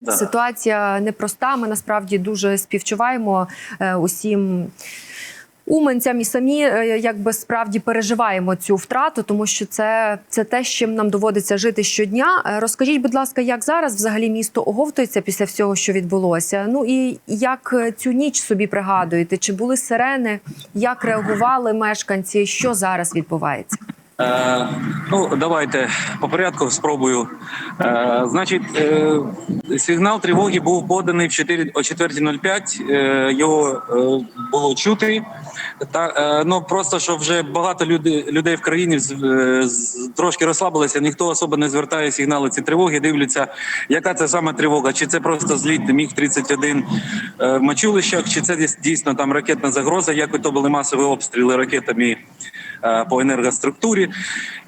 Да. Ситуація непроста. Ми насправді дуже співчуваємо е, усім. Уманцям і самі е, якби справді переживаємо цю втрату, тому що це, це те, з чим нам доводиться жити щодня. Е, Розкажіть, будь ласка, як зараз взагалі місто оговтується після всього, що відбулося? Ну і як цю ніч собі пригадуєте? Чи були сирени? Як реагували мешканці? Що зараз відбувається? Е, ну, давайте по порядку спробую. Е, значить, е, сигнал тривоги був поданий в 4, о 4.05. Е, його е, було чути. Та, е, ну, просто що вже багато люди, людей в країні з, е, з- трошки розслабилися, ніхто особо не звертає сигнали ці тривоги, дивляться, яка це саме тривога, чи це просто зліт міг 31 е, в Мачулищах, чи це дійс- дійсно там ракетна загроза, як то були масові обстріли ракетами по енергоструктурі.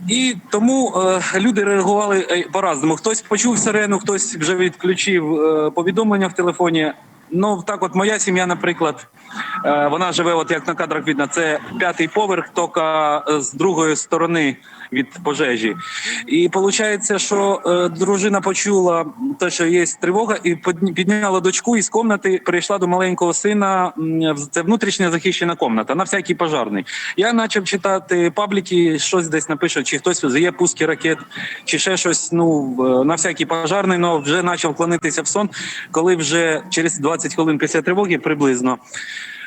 І тому е, люди реагували е, по-разному. Хтось почув сирену, хтось вже відключив е, повідомлення в телефоні. Ну так, от моя сім'я, наприклад, е, вона живе, от як на кадрах видно, це п'ятий поверх, тільки е, з другої сторони від пожежі. І виходить, що е, дружина почула те, що є тривога, і підняла дочку із кімнати, прийшла до маленького сина. Це внутрішня захищена кімната, на всякий пожарний. Я почав читати пабліки, щось десь напишуть, чи хтось є пуски ракет, чи ще щось. Ну на всякий пожарний, але вже почав клонитися в сон, коли вже через 20 хвилин після тривоги приблизно.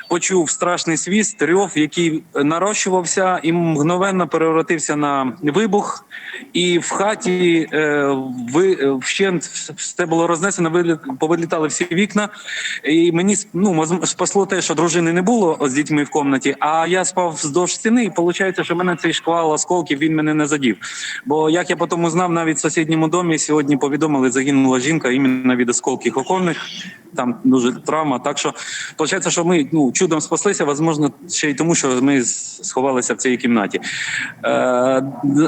Почув страшний свіст, рьов, який нарощувався і мгновенно перевратився на вибух. І в хаті е, ви е, вщент все було рознесено, вилі- повилітали всі вікна. І мені ну, спасло те, що дружини не було з дітьми в кімнаті, а я спав вздовж стіни, і виходить, що мене цей шквал осколків він мене не задів. Бо як я потім узнав, навіть в сусідньому домі сьогодні повідомили, загинула жінка іменно від осколків оконних. Там дуже травма. Так що виходить, що ми ну, чудом спаслися, возможно, ще й тому, що ми сховалися в цій кімнаті. Е,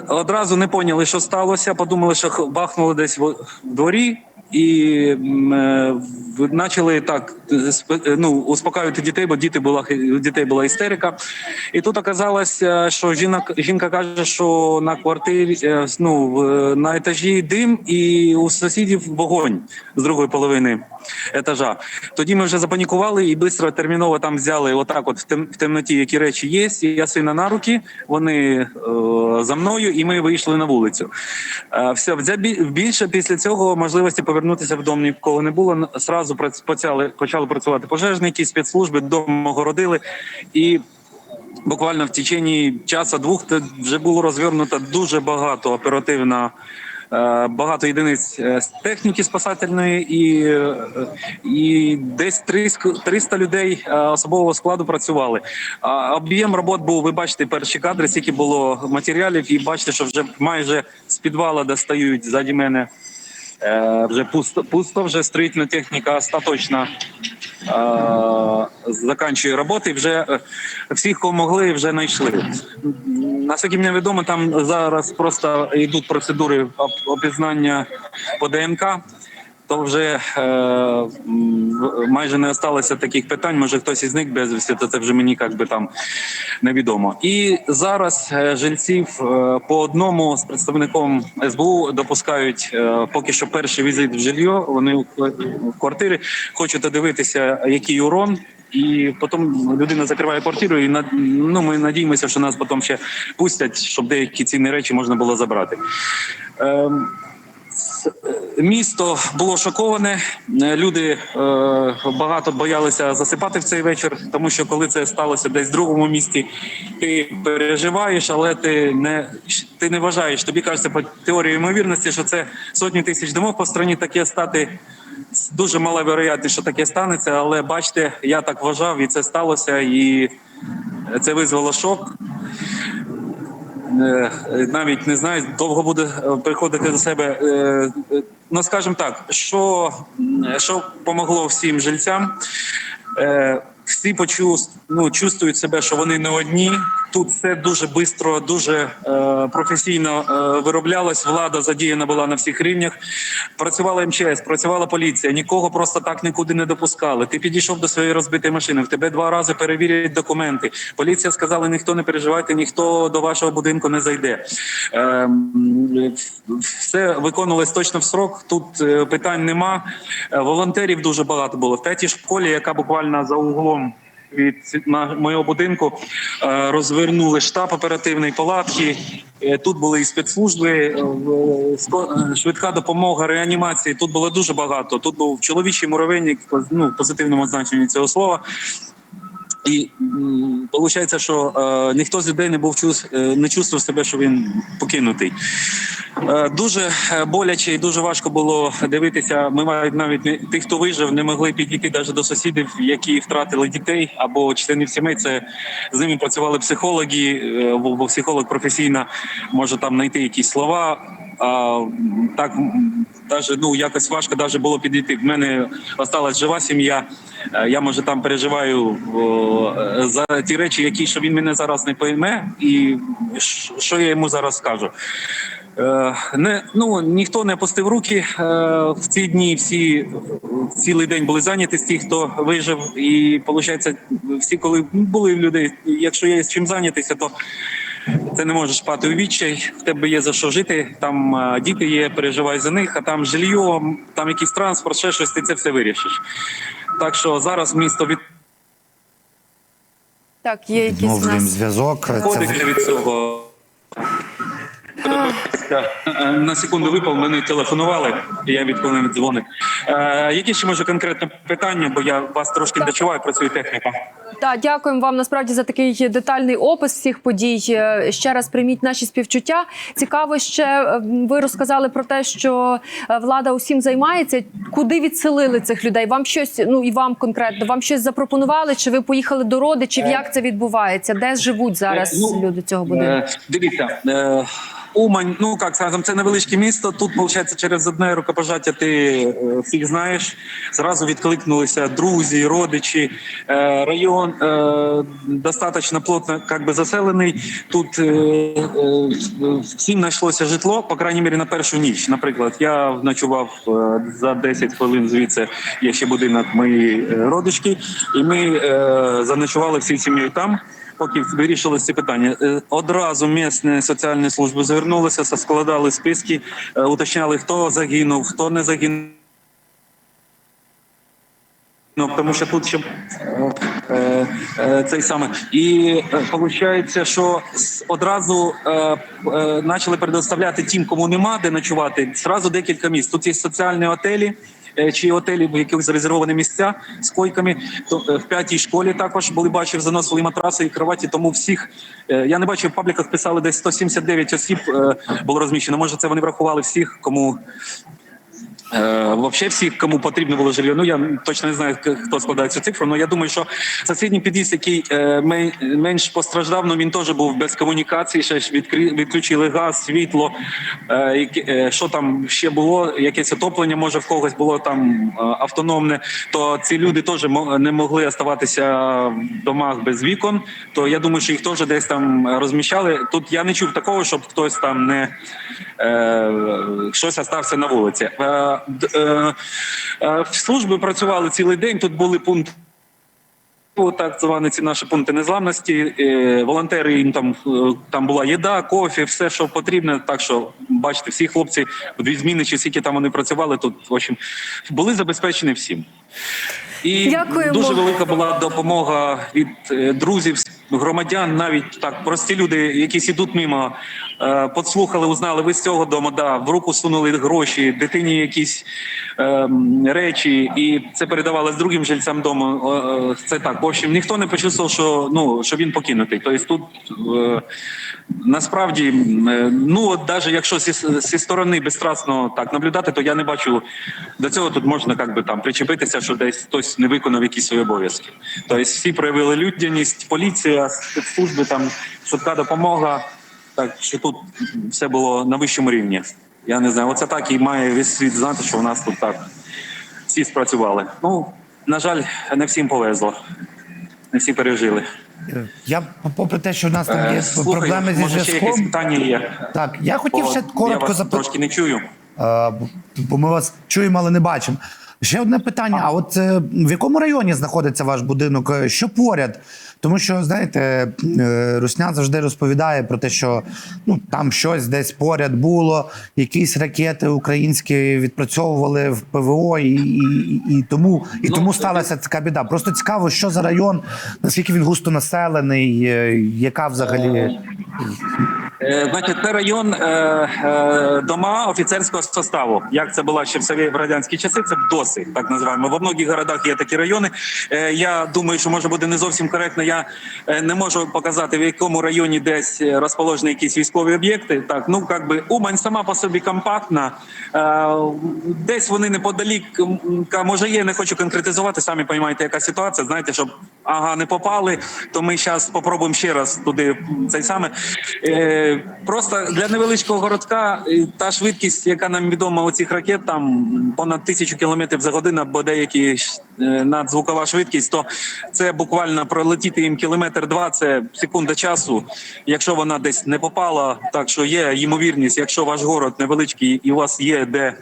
одразу не поняли, що сталося. Подумали, що бахнули десь в дворі. І м, е, почали так е, ну, успокаювати дітей, бо діти була дітей була істерика. І тут оказалося, що жінка, жінка каже, що на квартирі е, ну, на етажі дим, і у сусідів вогонь з другої половини етажа. Тоді ми вже запанікували і швидко терміново там взяли отак, от в, тем, в темноті, які речі є. Я сина на руки, вони за мною, і ми вийшли на вулицю. Все, більше після цього можливості повернутися в дом ні в кого не було. Сразу почали, почали працювати пожежники, спецслужби, дом огородили. І буквально в течение часа-двох вже було розвернуто дуже багато оперативно. е, Багато єдиниць е, техніки спасательної і, е, і десь 300 300 людей особового складу працювали. Об'єм робот був, ви бачите, перші кадри, скільки було матеріалів, і бачите, що вже майже з підвала достають ззаді мене. Е, Вже пусто, пусто, вже строїтельна техніка остаточно е, заканчує роботи. Вже е, всіх, кого могли, вже знайшли. Наскільки мені відомо, там зараз просто йдуть процедури опізнання по ДНК. То вже е, майже не осталося таких питань. Може, хтось із них безвісти, то це вже мені як би там невідомо. І зараз е, жильців е, по одному з представником СБУ допускають е, поки що перший візит в жилье. Вони в квартирі хочуть дивитися, який урон. І потім людина закриває квартиру, і ну, ми надіємося, що нас потім ще пустять, щоб деякі цінні речі можна було забрати. Ем, Місто було шоковане. Люди е, багато боялися засипати в цей вечір, тому що коли це сталося десь в другому місті, ти переживаєш, але ти не ти не вважаєш. Тобі кажеться по теорії ймовірності, що це сотні тисяч домов по страні таке стати. Дуже мала вероятність, що таке станеться, але бачите, я так вважав, і це сталося, і це визвало шок. Е, навіть не знаю, довго буде е, приходити до себе. Е, е, Ну, скажімо так, що, що помогло всім жильцям. Е, Всі почув, ну, чувствують себе, що вони не одні, Тут все дуже швидко, дуже е, професійно е, вироблялось. Влада задіяна була на всіх рівнях. Працювала МЧС, працювала поліція. Нікого просто так нікуди не допускали. Ти підійшов до своєї розбитої машини. В тебе два рази перевірять документи. Поліція сказала: ніхто не переживайте, ніхто до вашого будинку не зайде. Е, все виконувалось точно в срок. Тут е, питань нема. Е, Волонтерів дуже багато було. В п'ятій школі, яка буквально за углом від моєго будинку е, розвернули штаб оперативної палатки. Е, Тут були і спецслужби, е, швидка допомога, реанімації. Тут було дуже багато. Тут був чоловічий муравейник, ну в позитивному значенні цього слова. І виходить, що е, ніхто з людей не був е, не чувствував себе, що він покинутий. Е, дуже е, боляче і дуже важко було дивитися. Ми навіть не тих, хто вижив, не могли підійти навіть до сусідів, які втратили дітей або членів сімей. Це з ними працювали психологи, е, бо психолог професійно може там знайти якісь слова. А так даже ну якось важко даже було підійти. В мене осталась жива сім'я. Е, Я може там переживаю о, е, за ті речі, які що він мене зараз не пойме, і що я йому зараз скажу. Е, Не ну ніхто не опустив руки в ці дні. Всі цілий день були зайняті з тих, хто вижив. І виходить, всі, коли були в людей, якщо є з чим зайнятися, то ти не можеш спати у відчай, в тебе є за що жити. Там е, діти є, переживай за них, а там жилье, там якийсь транспорт, ще щось, ти це все вирішиш. Так що зараз місто Так, є якісь нас зв'язок. Це від цього. Е, На секунду випав, мене телефонували, і я відклонив дзвоник. Е, які ще може конкретне питання, бо я вас трошки дочуваю, працює техніка. Так, дякуємо вам насправді за такий детальний опис всіх подій. Е, Ще раз прийміть наші співчуття. Цікаво, ще ви розказали про те, що влада усім займається. Куди відселили цих людей? Вам щось, ну і вам конкретно, вам щось запропонували? Чи ви поїхали до родичів? Як це відбувається? Де живуть зараз ну, люди цього будинку? Дивіться, Умань, ну як скажемо, це невеличке місто. Тут, виходить, через одне рукопожаття ти е, всіх знаєш. Зразу відкликнулися друзі, родичі. Е, Район е, достатньо плотно как би, заселений. Тут всім знайшлося житло, по крайній мірі, на першу ніч. Наприклад, я ночував за 10 хвилин звідси. Є ще будинок моєї родички, і ми заночували всі сім'єю там поки вирішили ці питання. Е, Одразу місні соціальні служби звернулися, складали списки, е, уточняли, хто загинув, хто не загинув. Ну, тому що тут ще е, е, е, цей саме. І виходить, що с- одразу е, е, почали предоставляти тим, кому нема де ночувати, зразу декілька місць. Тут є соціальні отелі. Е, Чи готелі, в яких зарезервовані місця з койками, то е, в п'ятій школі також були бачив, заносили матраси і кроваті. Тому всіх е, я не бачив в пабліках. Писали десь 179 осіб було розміщено. Може, це вони врахували всіх, кому Вообще всіх, кому потрібно було жилье. Ну я точно не знаю, хто складає цю цифру. але я думаю, що сусідній під'їзд, який е, менш постраждав, ну він теж був без комунікації. Ще ж відключили газ, світло. Е, е, Що там ще було? Якесь отоплення, може в когось було там е, автономне. То ці люди теж не могли оставатися в домах без вікон. То я думаю, що їх теж десь там розміщали. Тут я не чув такого, щоб хтось там не е, щось остався на вулиці. Е, е, е, служби працювали цілий день. Тут були пункти. Так звані ці наші пункти незламності. Волонтери їм там там була їда, кофе, все, що потрібно. Так що бачите, всі хлопці дві зміни, чи скільки там вони працювали, тут в общем, були забезпечені всім. І Дякуємо. дуже велика була допомога від друзів, громадян, навіть так прості люди, якісь ідуть мимо, е, подслухали, узнали, ви з цього дому, да, в руку сунули гроші, дитині якісь ем, речі, і це передавали з другим жильцям дому. Е, е, Це так. В общем, ніхто не почувствував, що ну що він покинутий. Тобто тут е, насправді, е, ну от навіть якщо зі, зі сторони безстрастно так наблюдати, то я не бачу до цього. Тут можна як би там причепитися, що десь хтось не виконав якісь свої обов'язки. Тобто всі проявили людяність, поліція, спецслужби, там швидка допомога. Так що тут все було на вищому рівні. Я не знаю, оце так і має весь світ знати, що у нас тут так всі спрацювали. Ну на жаль, не всім повезло, не всі пережили. Я попри те, що в нас там є Е, слухаю, проблеми зі може ще якесь зв'язком. питання є. Так, я хотів Бо ще я коротко вас запитати. трошки не чую. Е, бо ми вас чуємо, але не бачимо. Ще одне питання: а от е, в якому районі знаходиться ваш будинок? Е, Що поряд? Тому що знаєте, е, Руснян завжди розповідає про те, що ну там щось десь поряд було, якісь ракети українські відпрацьовували в ПВО, і, і, і тому і Ну, тому сталася така біда. Просто цікаво, що за район, наскільки він густо населений, е, яка взагалі Е, Значить, це район е, е, дома офіцерського составу. Як це було ще в в радянські часи, це ДОСи, так називаємо. Во многих городах є такі райони. Е, я думаю, що може буде не зовсім коректно. Я е, не можу показати в якому районі десь е, розположені якісь військові об'єкти. Так, ну як би Умань сама по собі компактна. Е, десь вони неподалік. Може, є, не хочу конкретизувати. Самі розумієте, яка ситуація. Знаєте, щоб ага, не попали, то ми зараз спробуємо ще раз туди цей саме. Просто для невеличкого городка та швидкість, яка нам відома у цих ракет, там понад тисячу кілометрів за годину, або деякі надзвукова швидкість, то це буквально пролетіти їм кілометр два, це секунда часу. Якщо вона десь не попала, так що є ймовірність, якщо ваш город невеличкий і у вас є де е,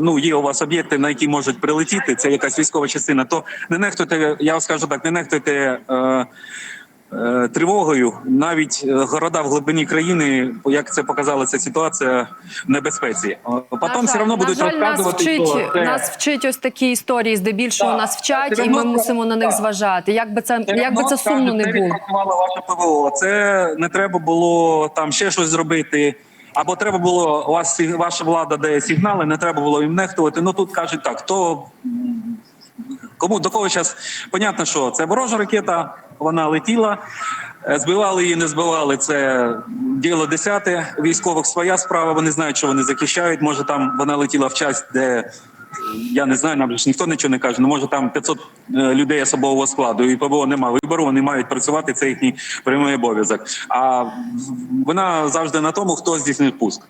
ну є у вас об'єкти, на які можуть прилетіти, це якась військова частина, то не нехтуйте, я вам скажу так, не нехтуйте. Е, Тривогою навіть е, города в глибині країни, як це показала ця ситуація, в небезпеці. Потім все одно будуть жаль, нас розказувати, вчить, що це... нас вчить ось такі історії, здебільшого Так, нас вчать, і ми мусимо на них зважати. Як би це, як би це сумно не було. ваше ПВО. Це не треба було там ще щось зробити. Або треба було вас ваша влада дає сигнали, не треба було їм нехтувати. Ну тут кажуть так, то кому до кого зараз понятно, що це ворожа ракета, вона летіла. Е, Збивали її, не збивали. Це діло десяте. Військових своя справа. Вони знають, що вони захищають. Може, там вона летіла в час, де я не знаю, нам ж ніхто нічого не каже. Ну може там 500 е, людей особового складу, і ПВО немає вибору. Вони мають працювати. Це їхній прямий обов'язок. А вона завжди на тому, хто здійснив пуск.